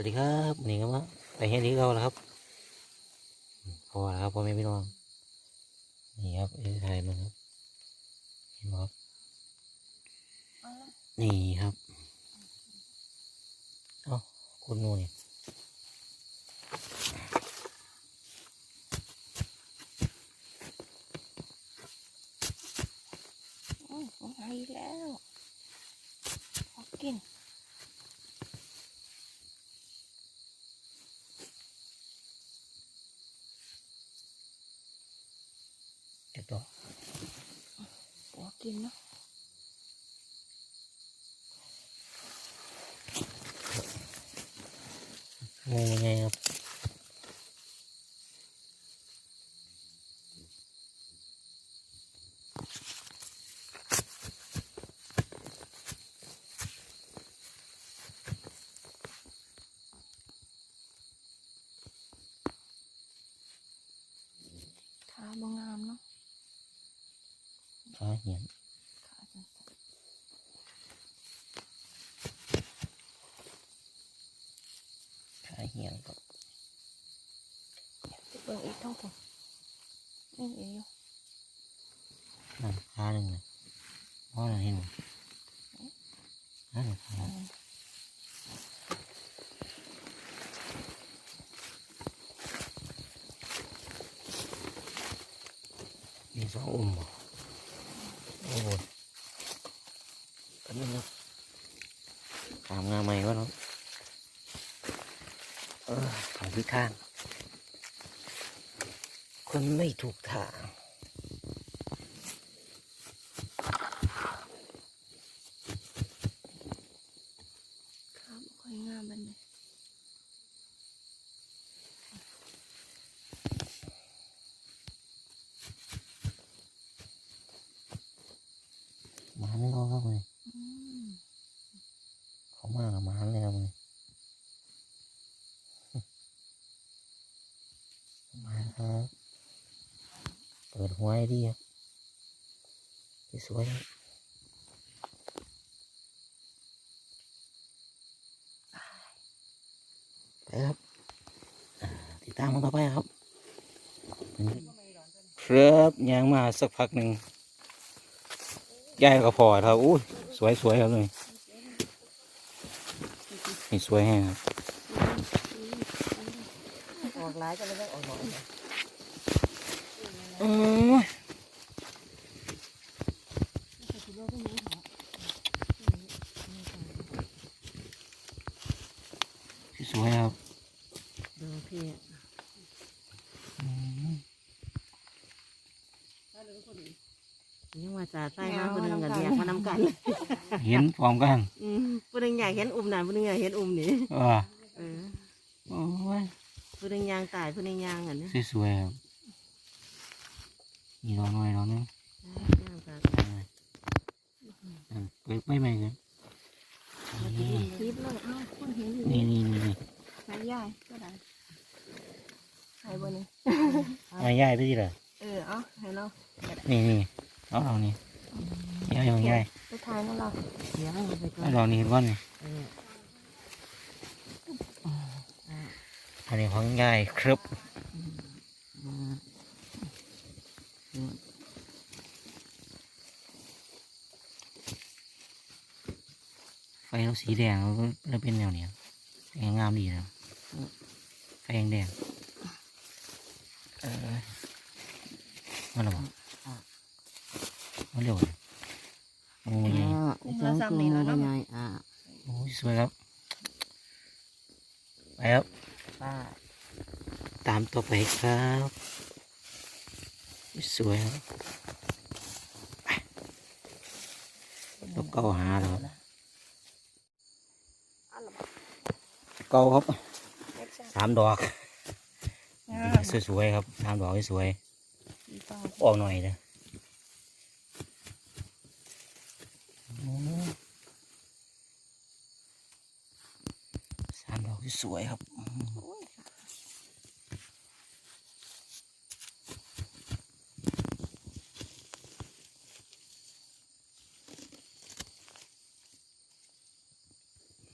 วัสดีครับนี่ก็มาไปเฮ็ดนี้เราแล้วครับพอแล้วครับพ่อแม่พี่น้องนี่ครับเอ้ยถ่ายมันครับเห็นไหมครับนี่ครับเอ้าคุณนูนี่อืมของหายแล้วขอกิน เก็บต่อขอกินเนาะงูยังไงครับ ขาบางงามเนาะ ขาเหียนขาจังสันขาเหียนครับไปเบิ่งอีกเท่าผมนี่เองอยู่นั่นขาหนึ่งนะเพราะอะไรเห็นไหมนั่นขา อันนั้น มีสองอุ้มบ่โอ้โห กันนึงครับขามงาใหม่วะเนาะเออของพี่ข้าง คนไม่ถูกทาง ขาบ่ค่อยงามบันเลย หมาไม่รอครับเลย อืม เขามากับหมาเลยครับเลยมาครับ เปิดหัวให้ดีครับสวยครับไปครับ ติดตามมันต่อไปครับ ครับยางมาสักพักหนึ่งยายก็พอครับอุ้ยสวยๆครับเลยนี่สวยแห้งครับออกหลายก็เลยได้ออกหน่อย โอ้ยสวยครับดูพี่อืมยังว่าจ่าใต้มาคนหนึงกับเรียกมานำกัน เห็นพร้อมกันอืมผู้หนึงอยากเห็นอุ้มนั่นผู้หนึงอยากเห็นอุ้มนี่อ่าเออโอ้ยผู้หนึงยางตายผู้หนึงยางอันนี้สวยๆครับ มีรอหน่อยรอหนึงยางตายเออเปิดไม่ไหมครับนี่คลิปเลยเอ้าคนเห็นอยู่นี่นี่นี่นี่หายายก็ได้หายบนนี้เอาย่ายไปดิล่ะเออเอาให้เรานี่นี่เอาเรานี่ย่ายของย่ายไปถ่ายนั่นเราเสียงมันไปก่อเอานเรานี่เห็นก่อนนี่เอออันนี้ของย่ายครับ ไฟเราสีแดงแล้วก็แล้วเป็นแนวเนี้ยแดงงามดีนะไฟแดงๆเออมาแล้วบ่มาเร็วเลยโอ้ยอ่าไอ้เจ้าคือมันใหญ่อ่าโอ้ยสวยครับไปครับป้าตามต่อไปครับสวยครับไปต้องเก้าหาแล้วครับ เก้าครับสามดอกงามสวยๆครับสามดอกสวยอีเปล่าๆออกหน่อยนะโอ้สามดอกสวยๆครับอืมโอ้ย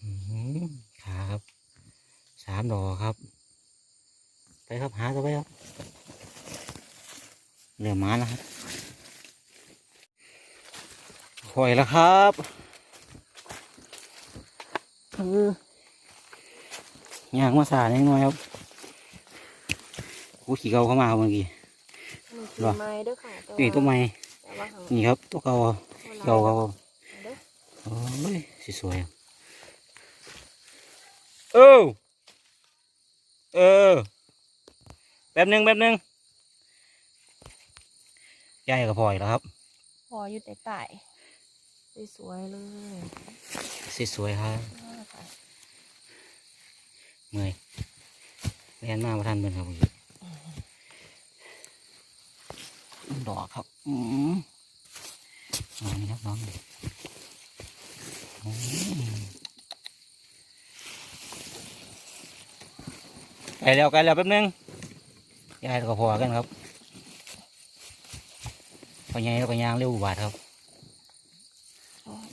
อืมครับามดอกครับ ไปครับหาต่อไปครับ เหลือมาแล้วครับปล่อยแล้วครับเออย่างมาสาดนิดหน่อยครับกูขี่เกาเข้ามาครับเมื่อกี้มีหรอไม้ด้วยค่ะแต่นี่ตัวใหม่แต่ว่าหางนี่ครับตัวเก่าบ่เก่าหลเก่าเด้อโอ้ยสวยๆอะเออเออแป๊บหนึงแป๊บหนึง ยายก็พลอยแล้วครับ พออยู่แต่ใต้สวยๆเลยสวยๆครับอ่าค่ะเมื่อยเรียนมาประทันเป็นครับเมื่อกี้ดอกครับอืมน้องนี่ครับน้องนี่อืมไกลแล้วไกลแล้วแป๊บหนึงยายก็พอกันครับ พอใหญ่แล้วก็ยางเร็วอุบาทครับ โอ้ย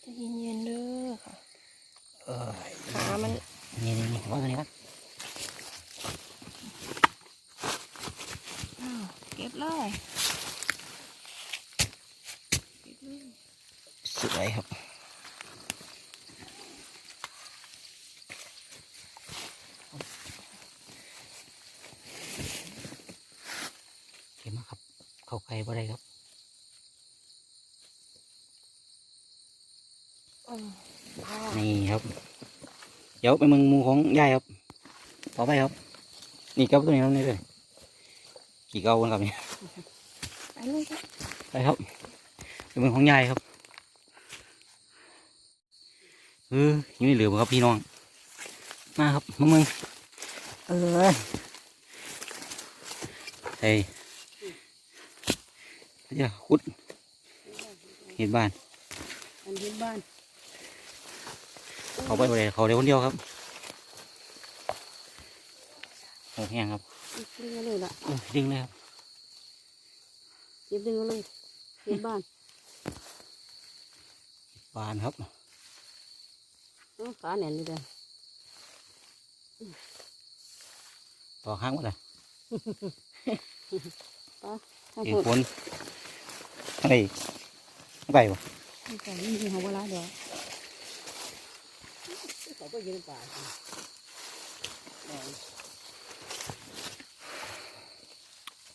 ใจะเย็นๆเด้อค่ะ เออ ขามัน นี่นี่นี่ว่าตัวนี้ครับ อ้าวเก็บเลยเก็บเลย สวยครับเก็บมาครับ เข้าไกล บ่ได้ครับอืมพ่อนี่ครับ เดี๋ยวไปเมึงหมูของยายครับต่อไปครับ นี่กับตัวนี้ครับนี่เลยกี่เก้ากันครับเนี่ยไปเลยค่ะไปครับไปเมึงของยายครับเออยังไม่เหลือบ่ครับพี่น้อง มาครับมาเมึงเออเฮ้ ยเดี๋ยวขุดเห็นบ้านอันเห็นบ้าน เขาไปบ่ได้เขาเดียวคนเดียวครับโอ้แห้งครับดึงเอาเลยล่ะเออดึงเลยครับเก็บดึงเอาเลยเห็นบ้านบานครับเอ้าขาแหน่นนี่เด้อต่อข้างหมดเลยถ้าเอกพูดฝน อะไรอีกไปบ่ไม่ใช่ไม่ใช่หัวลาเดียวเขาไปยืนป่า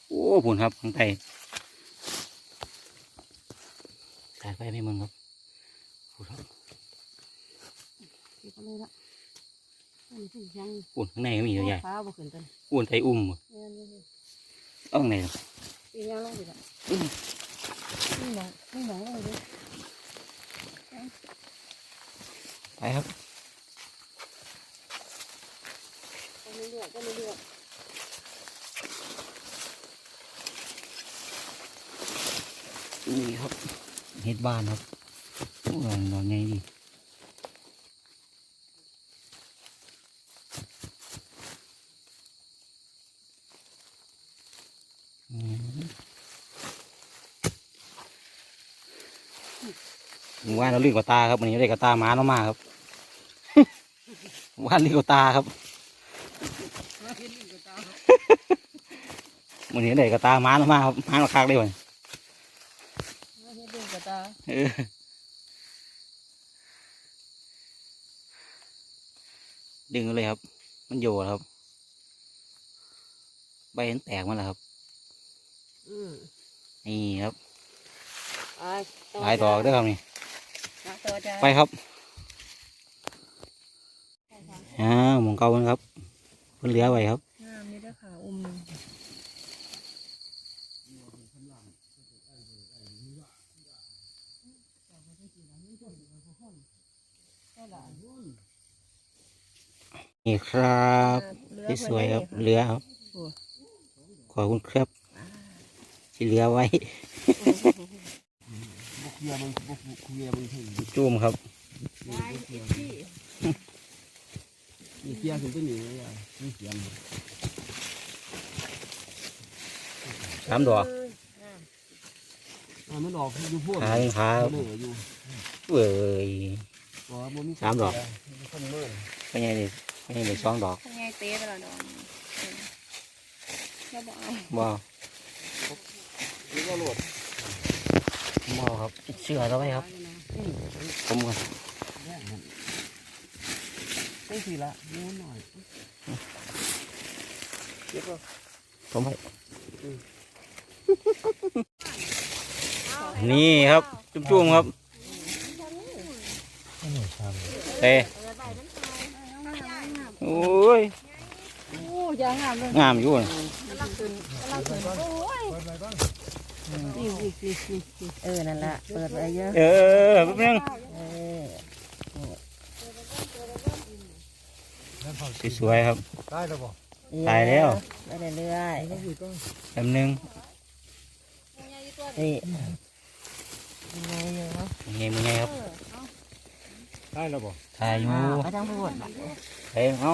โอ้ผุนครับข้างใต้สายไฟไม่มึงครับผุนครับเก็บเอาเลยละอันนี้เป็นยังอุ่นข้างในก็มีเยอะแยะขาบ่ขึ้นต้นอุ่นไทยอุ้มบ่เอ้ยนี่เอาข้างในครับปี นี้ลงดิละนี่หมองนี่หมองลงดิไปครับไปเรื่อยๆไปเรื่อยนี่ครับเฮ็ดบ้านครับโอ้ยนอนไงดี ว่านเราลื่นกว่าตาครับวันนี้ได้กระตาหมาเนาะมาครับว่านลื่นกว่าตาครับๆเห็นนี่ก็ตามวันนี้ได้กระตาหมาเนาะมาครับหมาเราคักได้วันเห็นนี่ก็ตามเออดึงเอาเลยครับ มันโยนครับ ใบมันแตกมาแล้วครับอืมนี่ครับไปหลายดอกเด้วยครับนี่มาต่อจ้า ไปครับอ่าหมองเก่ามันครับเพิ่นเหลือไว้ครับงามนี่เด้อค่ะอุ้มหนึ่งนี่ครับเหลือสวยๆครับเพิ่นเหลือครับขอบคุณครับที่เหลือไว้บุก เกียร์มันบุกเกียร์มันถึงจุ่มครับมีเกียร์ถึงตัวนี้เลยอะมีเกียร์สามดอกอ่ามันออกอยู่พวกขาเป็นขาครับเหลืออยู่เว้ยบอกว่าบ่มีสามดอกคนเมื่อเป็นไงนี่นี่เหลือสองดอกทำไงเต้ไปและดอกนี้เออแล้วบอกเอาบ่เอานี่ก็โหลด บ่เอาครับเชื่อเราไว้ครับผมก่อนแย่งมันได้ทีละม้วนหน่อยเก็บก็ผมให้นี่ครับ จุ่มๆครับเต้โอ้ยโอ้ยางงามเลยงามอยู่นะ นี่นี่นี่นี่เออนั่นแหละเปิดไว้เยอะเออแป๊บนึงเออสวยๆครับ ได้แล้วบ่ตายแล้วไปเรื่อยแป๊บนึงๆนี่ยังไงอยู่เนาะยังไงมึงไงครับได้แล้วบ่ถ่ายอยู่ไปทางพูดเฮ้ยเอา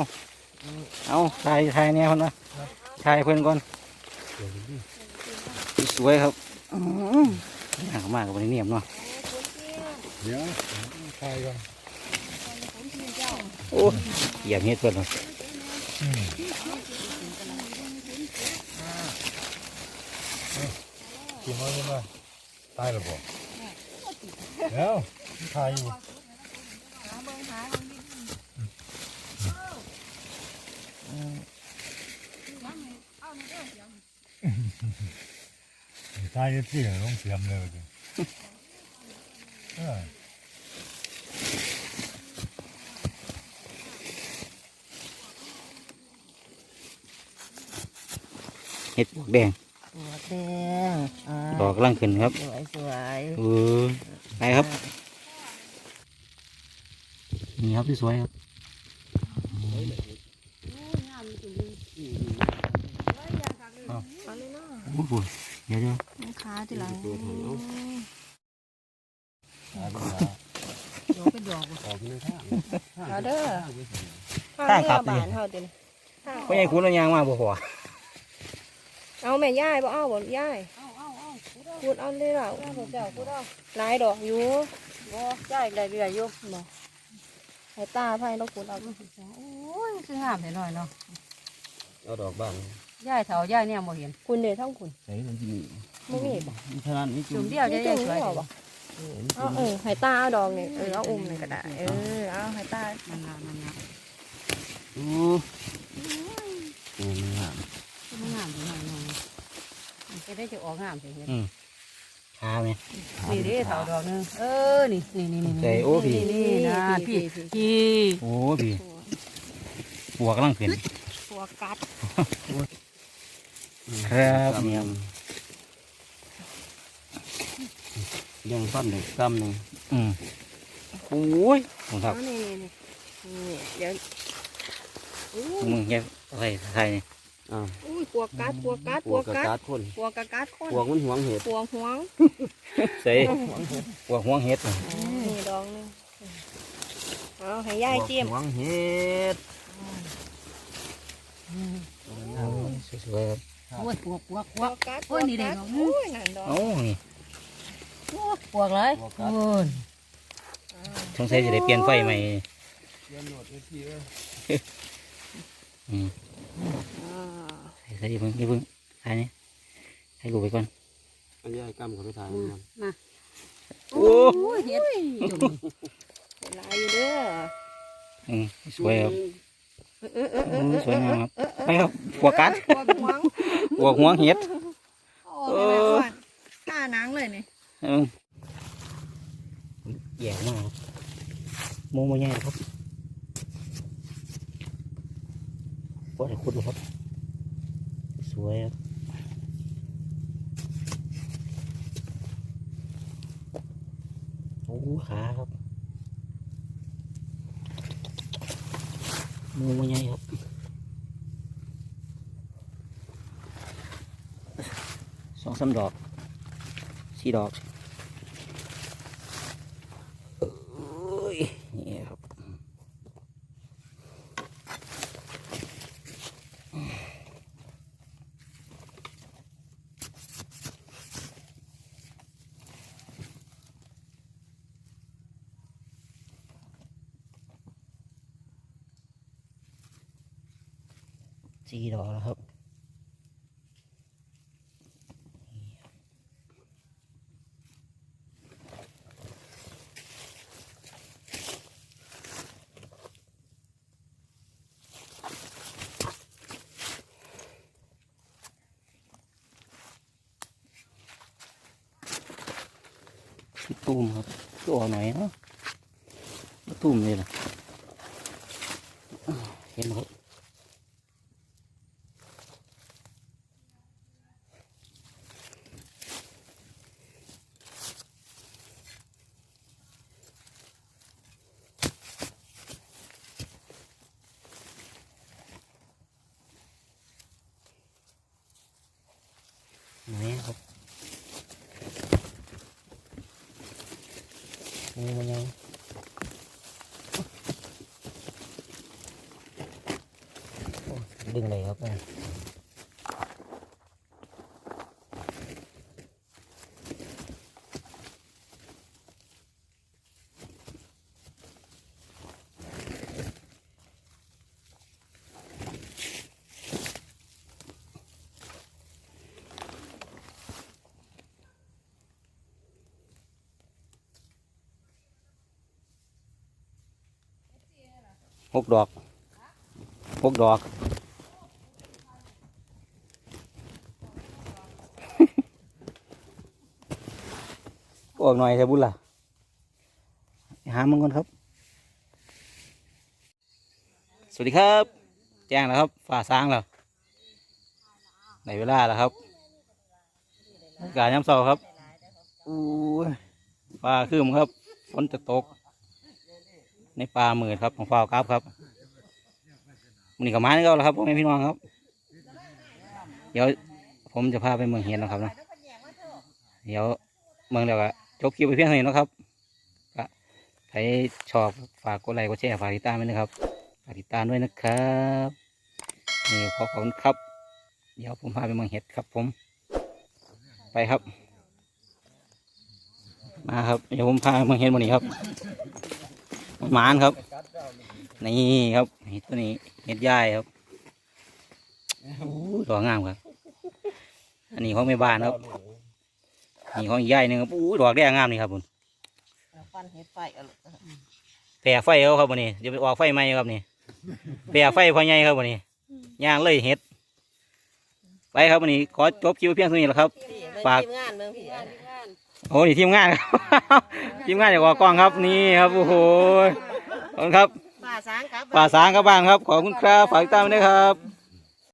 เอาถ่ายถ่ายเนี่ยคนนะถ่ายเพื่อนก่อน สวยครับอื้อหือหนักมากกับวันนี้เนียมเนาะเดี๋ยวใครก่อนโอ้เหยียบเฮ็ดเพื่อนเนาะกินน้อยยังไงตายแล้วบ่แล้วทายอยู่ ตายที่เหรอต้องเสียมเลยดิเออเฮ็ดปวกแดงหัวแดงอ่าดอกกำลังขึ้นครับสวยสวยเออไปครับ นี่ครับที่สวยครับโอ้โห เดี๋ยวเดี๋ยวมันขาที่หลังดอกเป็นดอกออกในทาเอาเด้อข้างขับเรืนี่อบานเฮาต็มเพราะยังคุณเอายางมาบ่พอเอาแม่ย่ายบ่เอาบ่ย่ายเอาเอาเอาพูดเอาเลยล่ะเอาเดี๋ยวกูเอหลายดอกอยู่บ่ย่ายได้เรื่อยอยู่บ่ให้ตาไผเราพูดเอาโอ้ยคืองามแน่นอนเนาะเอาดอกบ้าง ย่ายเถาย่ายเนี่ยบ่เห็นคุณเด้ทั้งคุณใส่มันที่นี่บ่มีบ่มีเท่านั้นนี่จุ่จุ่มมเดียวจะย่ายสวยเอาบ่เอาเออให้ตาเอาดอกนี่เออเอาอุ้มนี่ก็ได้เออเอาให้ตามันงามมันงามอู้โอ้ไม่งามมันงามอยู่หน่อยหน่อยมันจะได้จะออกงามสิเห็นหาไหมนี่เด้เถาดอกนึงเออนี่นี่นี่นี่ใส่โอ้พี่นี่นะพี่พี่โอ้พี่ปวกกำลังขึ้นตัวกัด ครับเนี่ยยังฟันหนึ่งกำหนึ่งอืมโอ้ยผมทัเอาบนี่นี่นี่เดี๋ยวอู้มึงแกอะไรไทยนี่อ้าวอุ้ยปวกกัดปวกกัดปปววกกกระกัดกาดคนปวกกะกัดคนปวกมันหวงเห็ดปวกห่วงใส่ปวกห่วงเห็ดน่ะนี่ดองหนึงเอาให้ย่ายเจียมหวงเห็ดเอาสวยๆครับ โอ้ยปวกปวกปปววกกกัดโอ้ยนี่เด้ปวกเนาะกัโอ้ยนั่นดอกเอ้านี่ปวกเลยโอ้ยสงสัยจะได้เปลี่ยนไฟใหม่เยี่ยมโหลดไปทีเลยอืมอ่าใส่ใส่อย่าเพิ่งอย่าเพิ่งถ่ายนี่ให้กูไปก่อนอันนี้ไอ้กำเขาไปถ่ายมันโอ้โอ้ยเห็ดจุ่มเวลายอยู่เด้ออืมสวยครับ สวยงามครับไปครับปวกัดห่วงปวห่วเห็ดโอ้ยแม่อ้วนกล้าหนังเลยนี่แย่มากครับโมโมใหญ่ครับปวดคุดครับ สวยครับโอ้ขาครับ มูมใหญ่ครับสองสามดอกสี่ดอกเอ้ยนี่ครับ สี่ดอกแล้วครับตุ้มครับตัวหน่อยเนาะตุ้มเลยนะเห็น ไหมครับนครับงูมันยังดึงเลยครับเนี่ย หกดอกหกดอกออกหน่อยเถอะบุญล่ะ หามันก่อนครับ สวัสดีครับ แจ้งแล้วครับฝ่าสางแล้วในเวลาแล้วครับอากาศย้ำเศร้าครับอู้ยฟ้าคืมครับ ฝนจะตก ในป่าหมื่นครับของฟ้าวกราฟครับมันนี่กับไม้นี่ก็แล้วครับพ่อแม่พี่น้องครับ เดี๋ยวผมจะพาไปเมืองเฮียนนะครับนะเดี๋ยวเมืองเดียวก็จบคลิปไปเพียงเท่านี้นะครับใครชอบฝากกดไลค์กดแชร์ฝากติดตามด้วยนะครับฝากติดตามด้วยนะครับนี่ขอขอบคุณครับ เดี๋ยวผมพาไปเมืองเห็ดครับ ผม ไปครับ มาครับ เดี๋ยวผมพาเมืองเห็ดวันนี้ครับ หมานครับ นี่ครับเห็ดตัวนี้เห็ดย่ายครับโอ้ยดอกงามครับ อันนี้ของแม่บ้านครับนี่ของอีกย่ายหนึงครับโอ้ยดอกแดงงามนี่ครับผมฟันเห็ดไฟเอาลูกแปะไฟเขาครับวันนี้จะไปออกไฟไหมครับนี่แปะไฟพอใหญ่ครับวันนี้ย่างเลยเห็ดไปครับวันนี้ขอจบคิวเพียงเท่านี้แหละครับฝากทีมงานเมื องผีงานที่งานโอ้นี่ทีมงานครับ ทีมงานจากออกกล้องครับนี่ครับโอ้โหขอบคุณครับป่าสางครับป่าสางครับบ้านครับขอบคุณครับฝากติดตามด้วยครับ